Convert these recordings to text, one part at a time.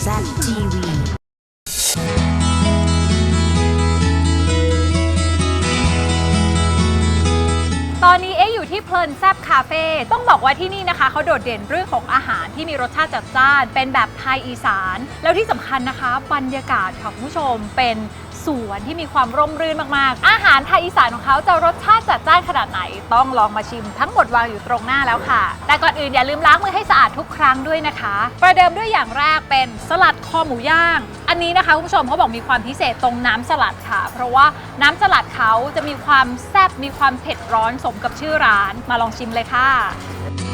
Zach TV. เพลินแซบคาเฟ่ต้องบอกว่าที่นี่นะคะเขาโดดเด่นเรื่องของอาหารที่มีรสชาติจัดจ้าน เป็นแบบไทยอีสาน แล้วที่สำคัญนะคะ บรรยากาศค่ะคุณผู้ชมเป็นสวนที่มีความร่มรื่นมากๆ อาหารไทยอีสานของเขาจะรสชาติจัดจ้านขนาดไหน ต้องลองมาชิมทั้งหมดวางอยู่ตรงหน้าแล้วค่ะ แต่ก่อนอื่นอย่าลืมล้างมือให้สะอาดทุกครั้งด้วยนะคะ ประเดิมด้วยอย่างแรกเป็นสลัดคอหมูย่าง อันนี้นะคะคุณผู้ชมเขาบอกมีความพิเศษตรงน้ำสลัดค่ะ เพราะว่าน้ำสลัดเขาจะมีความแซ่บมีความเผ็ดร้อนสมกับชื่อร้านมาลองชิมเลยค่ะ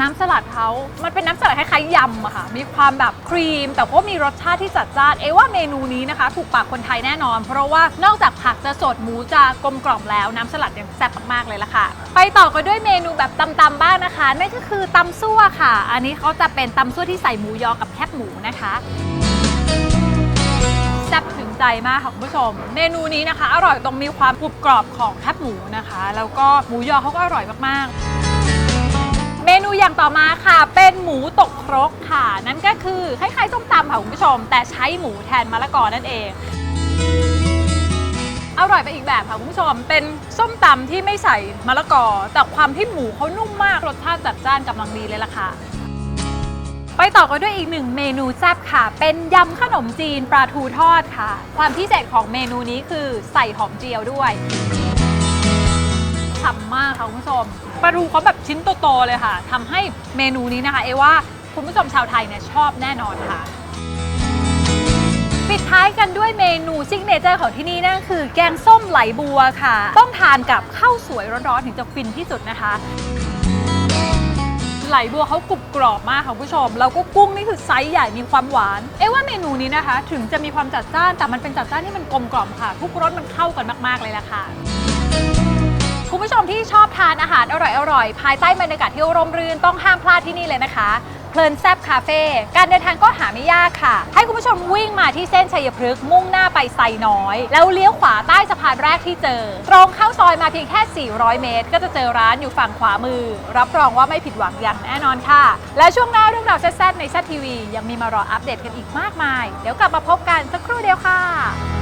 น้ำสลัดเขามันเป็นน้ำสลัดคล้ายๆยำอะค่ะ มีความแบบครีม แต่ก็มีรสชาติที่จัดจ้าน เอว่าเมนูนี้นะคะ ถูกปากคนไทยแน่นอน เพราะว่านอกจากผักจะสดหมูจะกลมกล่อมแล้ว น้ำสลัดยังแซ่บมากๆเลยละค่ะ ไปต่อกันด้วยเมนูแบบตำๆบ้างนะคะ นั่นก็คือตำซั่วค่ะ อันนี้เขาจะเป็นตำซั่วที่ใส่หมูยอกับแคบหมูนะคะแซ่บถึงใจมากค่ะคุณผู้ชม เมนูนี้นะคะ อร่อยตรงมีความกรุบกรอบของแคบหมูนะคะ แล้วก็หมูยอเขาก็อร่อยมากๆ เมนูอย่างต่อมาค่ะ เป็นหมูตกครกค่ะ นั่นก็คือคล้ายๆส้มตำค่ะคุณผู้ชม แต่ใช้หมูแทนมะละกอนั่นเอง อร่อยไปอีกแบบค่ะคุณผู้ชม เป็นส้มตำที่ไม่ใส่มะละกอ แต่ความที่หมูเขานุ่มมากรสชาติจัดจ้านกำลังดีเลยล่ะค่ะไปต่อกันด้วยอีกหนึ่งเมนูแซ่บค่ะ เป็นยำขนมจีนปลาทูทอดค่ะ ความพิเศษของเมนูนี้คือใส่หอมเจียวด้วย ค่ะคุณผู้ชมปลาทูเขาแบบชิ้นโตๆเลยค่ะทำให้เมนูนี้นะคะ เอว่าคุณผู้ชมชาวไทยเนี่ยชอบแน่นอนค่ะ ปิดท้ายกันด้วยเมนูซิกเนเจอร์ของที่นี่นั่นคือแกงส้มไหลบัวค่ะ ต้องทานกับข้าวสวยร้อนๆถึงจะฟินที่สุดนะคะไหลบัวเขากรุบกรอบมากค่ะผู้ชม แล้วก็กุ้งนี่คือไซส์ใหญ่มีความหวาน เอ๊ว่าเมนูนี้นะคะ ถึงจะมีความจัดจ้านแต่มันเป็นจัดจ้านที่มันกลมกล่อมค่ะ ทุกรสมันเข้ากันมาก ๆ เลยล่ะค่ะ คุณผู้ชมที่ชอบทานอาหารอร่อยๆ ภายใต้บรรยากาศที่ร่มรื่นต้องห้ามพลาดที่นี่เลยนะคะ เพลินแซบคาเฟ่การเดินทางก็หาไม่ยากค่ะ ให้คุณผู้ชมวิ่งมาที่เส้นชัยพฤกษ์มุ่งหน้าไปไซน้อย แล้วเลี้ยวขวาใต้สะพานแรกที่เจอ ตรงเข้าซอยมาเพียงแค่ 400 เมตร ก็จะเจอร้านอยู่ฝั่งขวามือ รับรองว่าไม่ผิดหวังอย่างแน่นอนค่ะ และช่วงหน้าเรื่องราวแซ่บๆในแซทีวียังมีมารออัปเดตกันอีกมากมาย เดี๋ยวกลับมาพบกันสักครู่เดียวค่ะ